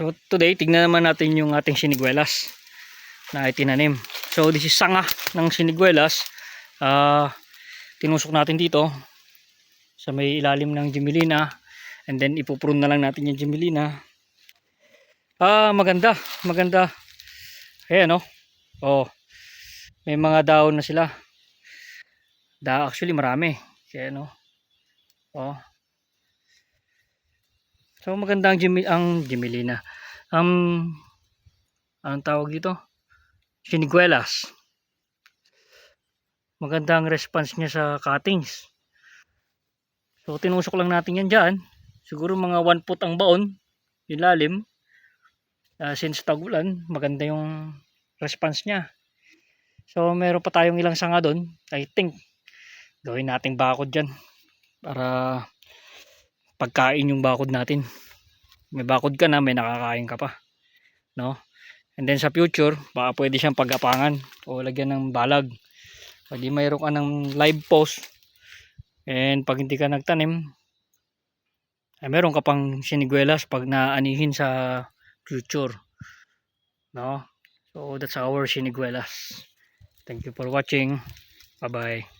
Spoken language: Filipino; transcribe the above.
So today, tignan naman natin yung ating siniguelas na itinanim. So this is sanga ng siniguelas. Ah, tinusok natin dito sa may ilalim ng Gemelina and then ipuprune na lang natin yung Gemelina. Ah, maganda, maganda. Ayan oh. Oh. May mga daon na sila. Da actually marami. Kaya no. Oh. So maganda ang Gemi ang Gemelina. Um anong tawag dito? Siniguelas. Maganda ang response niya sa cuttings. So tinusok lang natin yan dyan. Siguro mga 1 foot ang baon. Yung. Ah, since tagulan, maganda yung response niya. So meron pa tayong ilang sanga doon. I think gawin nating bakod dyan. Para pagkain yung bakod natin. May bakod ka na, may nakakain ka pa. No? And then sa future, baka pwede siyang pagapangan o lagyan ng balag. Pag mayroon ka ng live post, and pag hindi ka nagtanim, ay meron ka pang siniguelas pag naanihin sa future. No? So that's our siniguelas. Thank you for watching. Bye-bye.